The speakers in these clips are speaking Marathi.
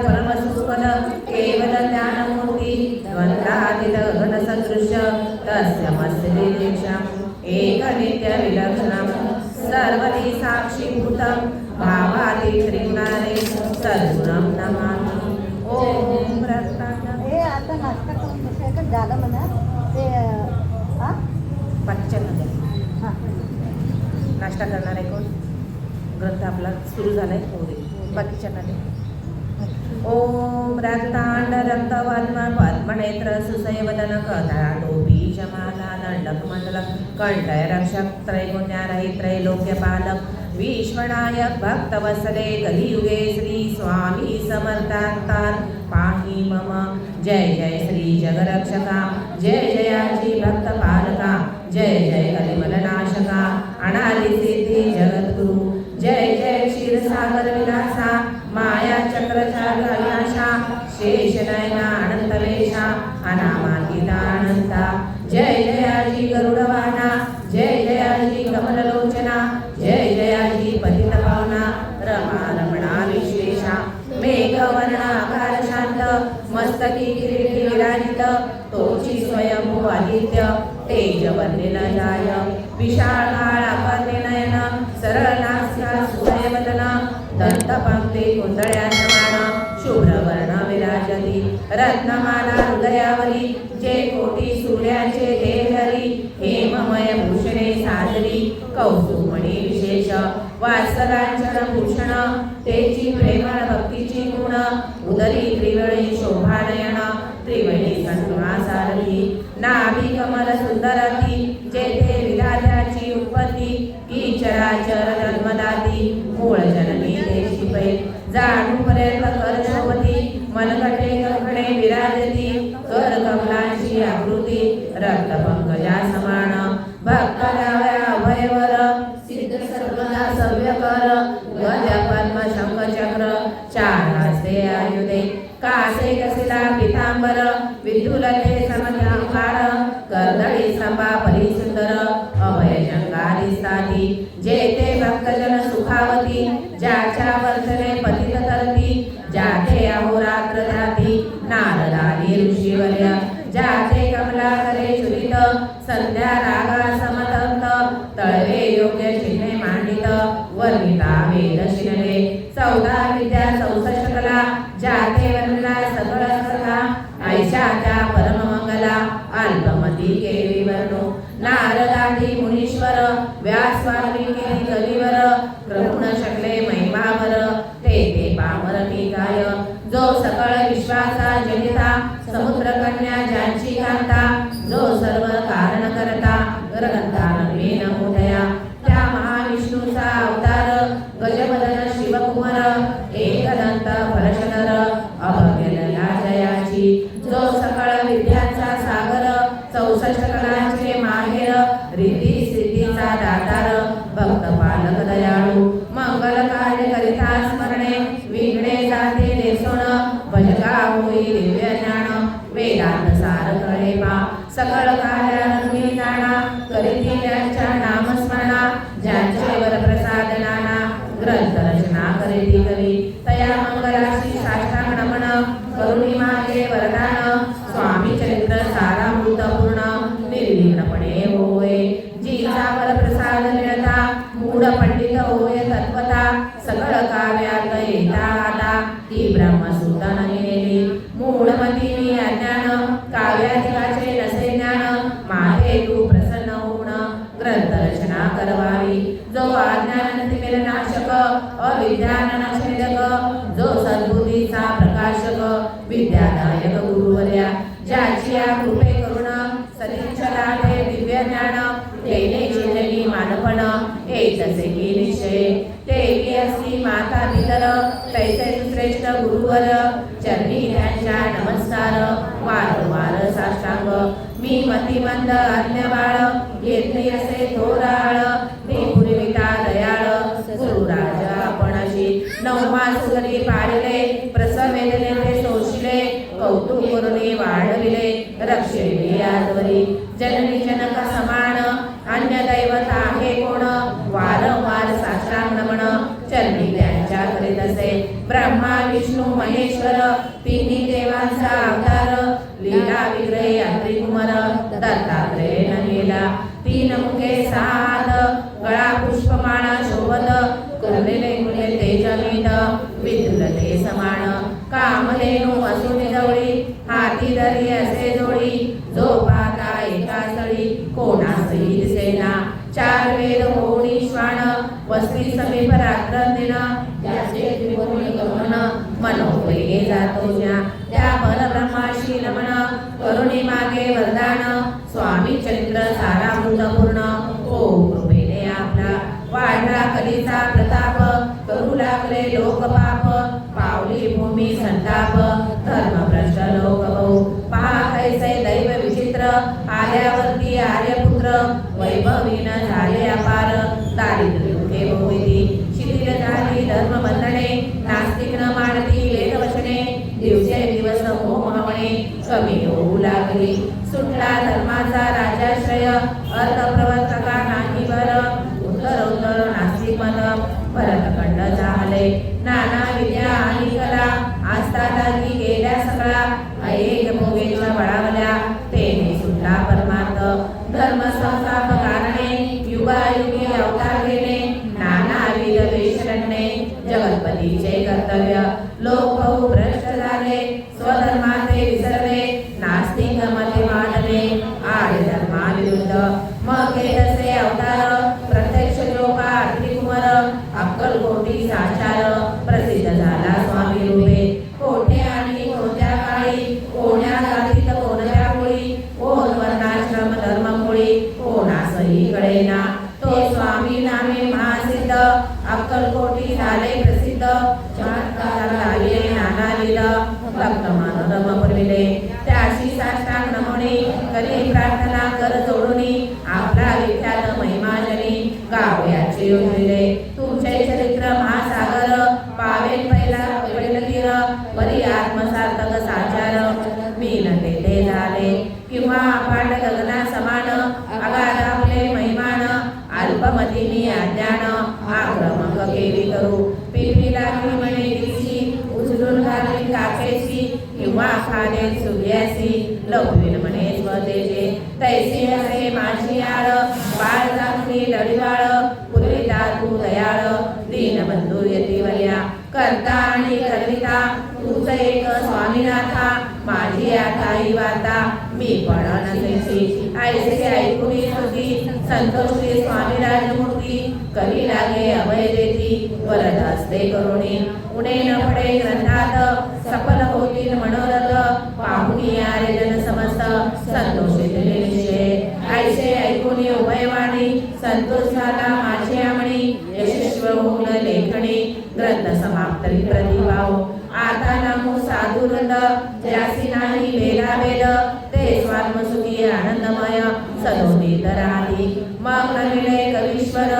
ब्रह्मानंद परमसुखद केवल ज्ञानमूर्ती द्वंद्वातीत घन सदृश्य तस्य मस्य दीक्षाम् एक नित्य विलक्षणं सर्वदी साक्षीभूतं त्रिगुणाने सद्गुणं नमामि। रत्नाच्या हे आता नाश्ता करून बसायचं झालं म्हणा ते हां. नाश्ता करणार आहे कोण? ग्रंथ आपला सुरू झालाय. दे. बाकीच्या ॐ दंडक मंडल कंठय रक्षक त्रैगुण्यारहि त्रैलोक्यपालक विश्वनायक भक्तवसरे कलियुगे श्री स्वामी समर्थांतार पाही मम। जय जय श्री जगरक्षका जय जयाची भक्तपालका जय जय कलिमलनाशका। अनादिसिद्धी जगद्गुरु। जय जय क्षीरसागर विलासा माया चक्रचा कल्याशा शेष नयना जय जयाजी गरुडवाहना जय जयाजी कमललोचना जय जयाजी पतितपावना रमा रमणा विश्वेशा मेघवर्णाकार मस्तकी किरीटी विराजित तोची स्वयंभू आदित्य तेज वर्णिन सरळनास्या दंत पंक्ती शुभ्रवर्ण समान विराजती. रत्नमाला हृदयावरी जे कोटी सूर्याचे देहरी हेममय भूषणे साजरी. कौसुमणी विशेष वात्सलांचन भूषण तेची प्रेमळ भक्तीची गुण उदरी त्रिवेणी शोभानयन त्रिवेणी संतुमा सारथी. नाभी कमल सुंदरती जेथे विराजाची उत्पत्ती ही चराचर जन्मदाती मूळ जननी जाणूपर्यंत कर शोभती मनगटे कंकणे विराजती कर कमलांची आकृती रक्त पंकजा समान भक्त द्याव्या अभयवर सिद्ध सर्वदा सव्य कर गज पद्म शंख चक्र चार हस्ते आयुधे कासे कसिला पितांबर विद्युलते समजांकार कर्दळी संभा परिसुंदर अभय जंगारी स्थाती जेते भक्तजन सुखावती वर्णिता वेद शिनले चौदा विद्या चौसष्ट कला जाते वर्णला सकळ सका ऐशा त्या परममंगला अल्पमती केली वर्णो नारदादी मुनीश्वर व्यासवामी केली कलिवर प्रभुण शकले महिमावर ते ते पामर टीकाय जो सकळ विश्वासा जनिता समुद्र कन्या ज्यांची कांता जो सर्व कारण अविद्यान जो सद्बुद्धीचा प्रकाशक विद्यादायक गुरुवर्या ज्याची या कृपे करुण सदिच्छला ते दिव्य ज्ञान तेने चिंतली मानपण एकसे की निश्चय ते असली माता पितर तैसे श्रेष्ठ गुरुवर चरणी त्यांच्या नमस्कार वारंवार साष्टांग. मी मतिमंद अन्य बाळ घेतली असे थोराळ नवमास घरी पाळले प्रसव वेदने ते सोशिले कौतुक करुणे वाढविले रक्षिले आजवरी. जननी जनक समान अन्य दैवत आहे कोण? वारंवार साष्टांग नमन. चरणी त्यांच्या करीत असे ब्रह्मा विष्णू महेश्वर तिन्ही देवांचा अवतार. लीला विग्रह यात्री कुमार दत्तात्रय नवेला तीन मुखे सात गळा पुष्पमाळा शोभत. करलेले कामधेनु असुनी जवळी हाती धरी असे जोडी झोपाता एका स्थळी कोणासही दिसेना. चार वेद होणी श्वान वस्ती समीप रात्र दिन त्याचे त्रिभुवनी गमन मनोपैगे जातो ज्या. त्या परब्रह्माशी नमन करुणी मागे वरदान स्वामी चरित्र सारामृत पूर्ण. ओ कृपेने आपला वाढला कलीचा प्रताप करू लागले लोकपाप पाप भूमी संताप धर्म भ्रष्ट लोक हो पहा कैसे दैव विचित्र आल्यावरती आर्यपुत्र वैभवीन झाले अपार। दारिद्र्य दुखे बहुविधी शिथिल झाली धर्म बंधने नास्तिक न मानती लेख वचने। दिवसे दिवस मोहमणे कमी होऊ लागली। सुटला धर्माचा राजाश्रय अर्थप्रवर्तका तो स्वामी नामे महासिद्ध अक्कलकोटी झाले प्रसिद्ध चमत्कार लाविले नानाविध भक्त मनोरम पुरविले त्याशी साष्टांग नमोनी करी प्रार्थना कर जोडूनी ऐसे ऐकुनी स्तुती संतोषी स्वामी राजमूर्ती कवी लागे अभय देती वरद असते करुणी. उणे न पडे ग्रंथात सफल होतील मनोरथ पाहुणी आरे जन समस्त संतोषित विषय ऐसे ऐकुनी उभयवाणी संतोष झाला माझी आमणी यशस्व होऊन लेखणी ग्रंथ समाप्त प्रतिभाव. आता नमो साधुरंद ज्यासी नाही वेला वेद आनंदमय सदोदित राहती मग नविले कवीश्वर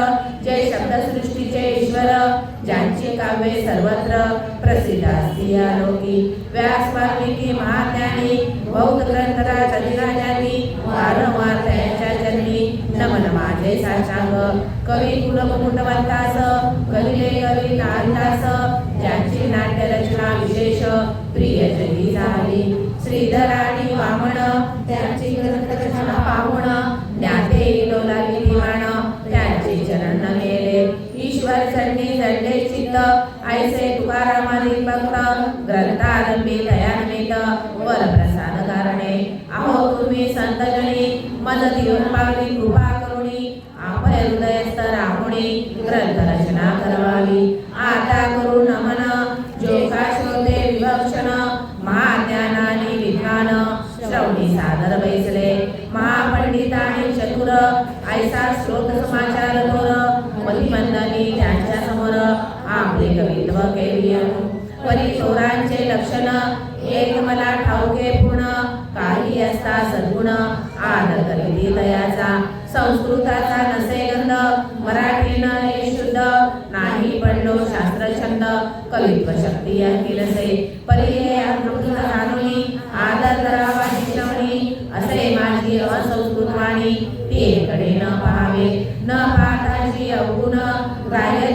जय शब्दसृष्टीचे ईश्वर. ज्यांची काव्ये सर्वत्र प्रसिद्ध असती या लोकी. व्यास वाल्मिकी महाज्ञानी बौद्ध ग्रंथराज अधिराजांनी वारंवार त्यांच्या जन्मी नमन माझे साशांग कवी कुलमुकुटवंतास कविले कवी नारिदास ज्यांची नाट्यरचना विशेष प्रिय जनी झाली. श्रीधर आणि वामन आरंभे दयान्वित वर प्रसाद कारणे अहो तुम्ही संतजनी मदत येऊन पावली कृपा करुणी आपय हृदयस्थ राहुणी ग्रंथ रचना करवावी. गुण आदर दयाचा संस्कृताचा नसे गंध मराठीनं हे शुद्ध नाही पडलो शास्त्र छंद कवित्व शक्ती अखिलसे परी हे अमृत जाणुनी आदर करावा शिकवणी असे माझी असंस्कृत वाणी ते कडे न पाहावे. न पाहताची अवगुण ग्राह्य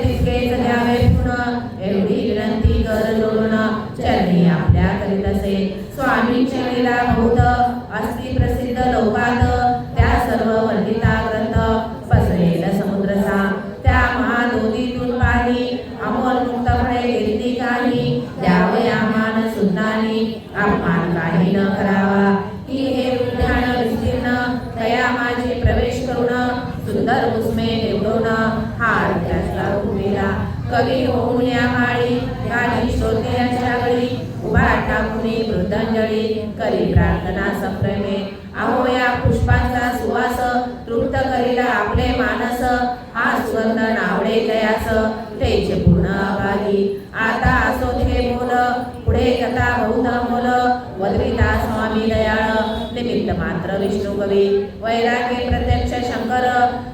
दया माझी प्रवेश करून सुंदर कुसमे निवडून हा त्याचा उमेला कवी होऊन या माळी गाणी श्रोते यांच्या गळी उभा टाकून वृद्धांजळी करी प्रार्थना संप्रेमे. अहो या पुष्पांचा सुवास तृप्त करीला आपले मानस. हा सुगंध नावडे कयास तेचे पूर्ण आभारी. आता असो हे बोल पुढे कथा बहुत बोल वदरिता स्वामी दयाळ मात्र विष्णू कवी। वैरागे प्रत्यक्ष शंकर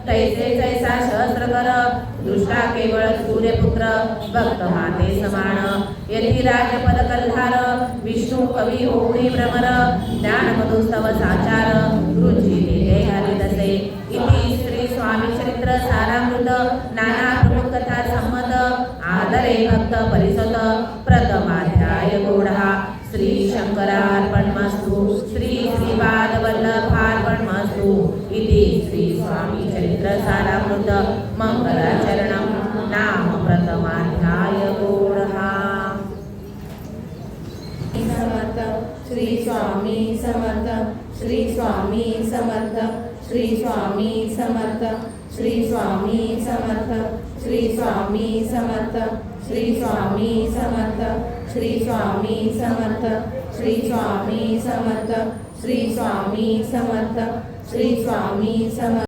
तैसे जैसा सहस्रकर। दुष्टा केवळ सूर्यपुत्र भक्त माते समान। यदि राजपद कल्हार विष्णू कवी होऊनी भ्रमर। ज्ञान मधुस्तव साचार रुची ते घाली तसे। इति श्री स्वामी चरित्र सारामृत नाना प्रमुख कथा संमत आदरे भक्त परिसत। सारामृत मंगलाचरणं नाम प्रथमाध्याय गोढहा समर्थ श्री स्वामी समर्थ श्री स्वामी समर्थ श्री स्वामी समर्थ श्री स्वामी समर्थ श्री स्वामी समर्थ श्री स्वामी समर्थ श्री स्वामी समर्थ श्री स्वामी समर्थ श्री स्वामी समर्थ श्री स्वामी समर्थ